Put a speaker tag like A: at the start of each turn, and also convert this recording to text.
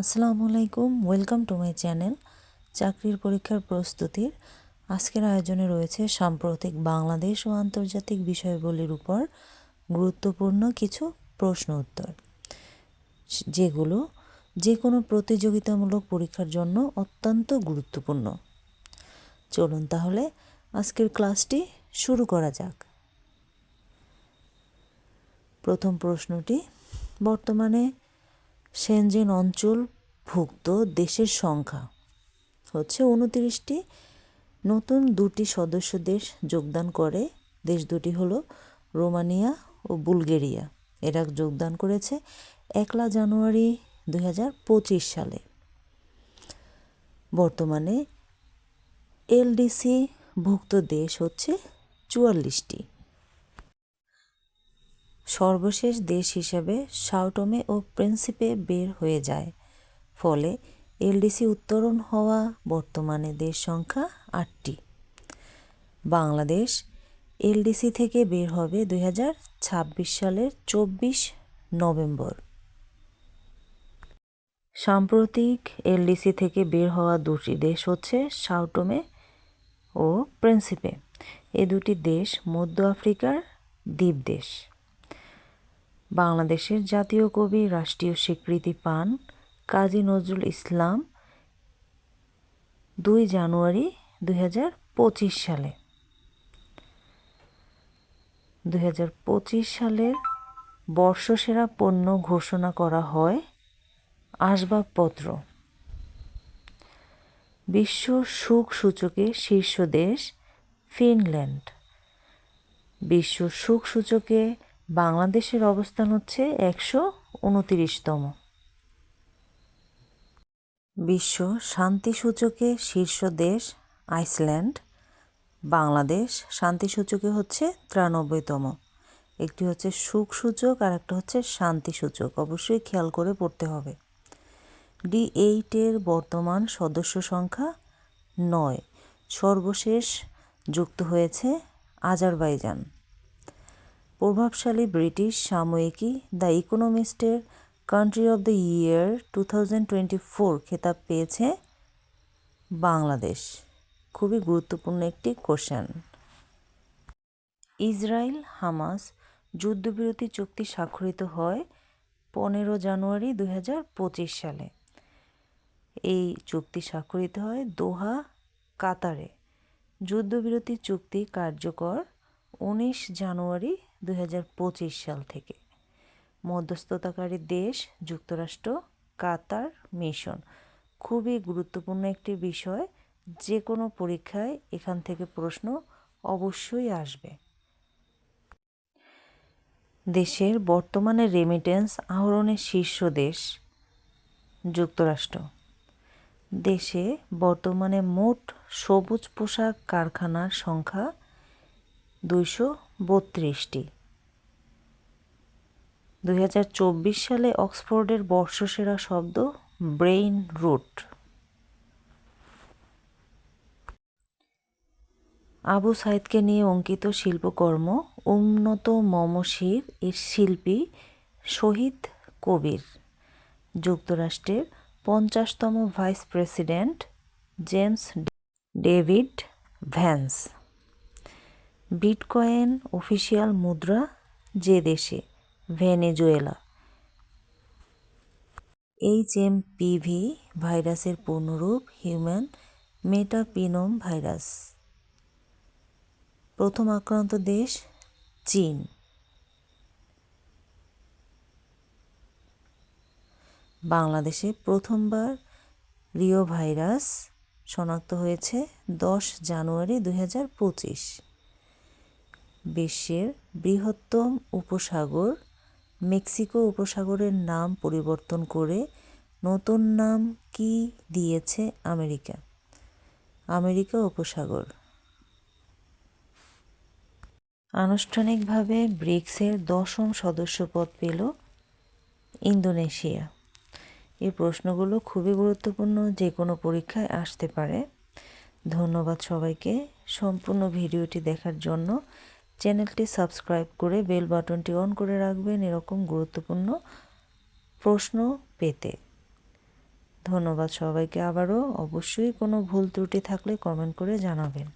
A: আসসালামু আলাইকুম welcome to my channel চাকরির পরীক্ষার প্রস্তুতির। আজকের আয়োজনে রয়েছে সাম্প্রতিক বাংলাদেশ ও আন্তর্জাতিক বিষয়গুলির উপর গুরুত্বপূর্ণ কিছু প্রশ্ন উত্তর, যেগুলো যে কোনো প্রতিযোগিতামূলক পরীক্ষার জন্য অত্যন্ত গুরুত্বপূর্ণ। চলুন তাহলে আজকের ক্লাসটি শুরু করা যাক। প্রথম প্রশ্নটি, বর্তমানে সেনজেন অঞ্চলভুক্ত দেশের সংখ্যা হচ্ছে উনতিরিশটি। নতুন দুটি সদস্য দেশ যোগদান করে, দেশ দুটি হলো রোমানিয়া ও বুলগেরিয়া। এরা যোগদান করেছে একলা জানুয়ারি দুই সালে। বর্তমানে এলডিসি ভুক্ত দেশ হচ্ছে চুয়াল্লিশটি। সর্বশেষ দেশ হিসাবে সাউটমে ও প্রিন্সিপে বের হয়ে যায়। ফলে এলডিসি উত্তরণ হওয়া বর্তমানে দেশ সংখ্যা আটটি। বাংলাদেশ এলডিসি থেকে বের হবে দু হাজার ছাব্বিশ সালের চব্বিশ নভেম্বর। সাম্প্রতিক এলডিসি থেকে বের হওয়া দুটি দেশ হচ্ছে সাউটমে ও প্রিন্সিপে। এ দুটি দেশ মধ্য আফ্রিকার দ্বীপ দেশ। বাংলাদেশের জাতীয় কবি, রাষ্ট্রীয় স্বীকৃতি পান কাজী নজরুল ইসলাম দুই জানুয়ারি দুই হাজার পঁচিশ সালে। দুই হাজার পঁচিশ সালের বর্ষসেরা পণ্য ঘোষণা করা হয় আসবাবপত্র। বিশ্ব সুখ সূচকে শীর্ষ দেশ ফিনল্যান্ড। বিশ্ব সুখ সূচকে বাংলাদেশের অবস্থান হচ্ছে একশো উনতিরিশতম। বিশ্ব শান্তি সূচকে শীর্ষ দেশ আইসল্যান্ড। বাংলাদেশ শান্তি সূচকে হচ্ছে তিরানব্বইতম। একটি হচ্ছে সুখ সূচক আর একটা হচ্ছে শান্তি সূচক অবশ্যই খেয়াল করে পড়তে হবে। ডি এইটের বর্তমান সদস্য সংখ্যা নয়। সর্বশেষ যুক্ত হয়েছে আজারবাইজান। প্রভাবশালী ব্রিটিশ সাময়িকী the ইকোনমিস্টের country of the year two thousand twenty four খেতাব পেয়েছে বাংলাদেশ। খুবই গুরুত্বপূর্ণ একটি কোশ্চেন। ইসরায়েল হামাস যুদ্ধবিরতি চুক্তি স্বাক্ষরিত হয় পনেরো জানুয়ারি দুই হাজার পঁচিশ সালে। এই চুক্তি স্বাক্ষরিত হয় দোহা, কাতারে। যুদ্ধবিরতি চুক্তি কার্যকর উনিশ জানুয়ারি দু হাজার পঁচিশ সাল থেকে। মধ্যস্থতাকারী দেশ যুক্তরাষ্ট্র, কাতার, মিশন। খুবই গুরুত্বপূর্ণ একটি বিষয়, যে কোনো পরীক্ষায় এখান থেকে প্রশ্ন অবশ্যই আসবে। দেশের বর্তমানে রেমিটেন্স আহরণের শীর্ষ দেশ যুক্তরাষ্ট্র। দেশে বর্তমানে মোট সবুজ পোশাক কারখানার সংখ্যা দুইশো বত্রিশটি। দু হাজার চব্বিশ সালে অক্সফোর্ডের বর্ষসেরা শব্দ ব্রেইন রুট। আবু সাইদকে নিয়ে অঙ্কিত শিল্পকর্ম উন্নত মমশির এর শিল্পী শহীদ কবির। যুক্তরাষ্ট্রের পঞ্চাশতম vice president James David Vance. Bitcoin official মুদ্রা যে দেশে? ভেনেজুয়েলা। এইচ এম পিভি ভাইরাসের পূর্ণরূপ হিউম্যান মেটাপিনোম ভাইরাস। প্রথম আক্রান্ত দেশ চীন। বাংলাদেশে প্রথমবার রিও ভাইরাস শনাক্ত হয়েছে দশ জানুয়ারি দুই হাজার পঁচিশ। বিশ্বের বৃহত্তম উপসাগর, মেক্সিকো উপসাগরের নাম পরিবর্তন করে নতুন নাম কি দিয়েছে আমেরিকা? আমেরিকা উপসাগর। আনুষ্ঠানিকভাবে ব্রিক্সের দশম সদস্যপদ পেল ইন্দোনেশিয়া। এই প্রশ্নগুলো খুবই গুরুত্বপূর্ণ যে কোনো পরীক্ষায় আসতে পারে। ধন্যবাদ সবাইকে সম্পূর্ণ ভিডিওটি দেখার জন্য। চ্যানেলটি সাবস্ক্রাইব করে বেল বাটনটি অন করে রাখবেন এরকম গুরুত্বপূর্ণ প্রশ্ন পেতে। ধন্যবাদ সবাইকে আবারও। অবশ্যই কোনো ভুল ত্রুটি থাকলে কমেন্ট করে জানাবেন।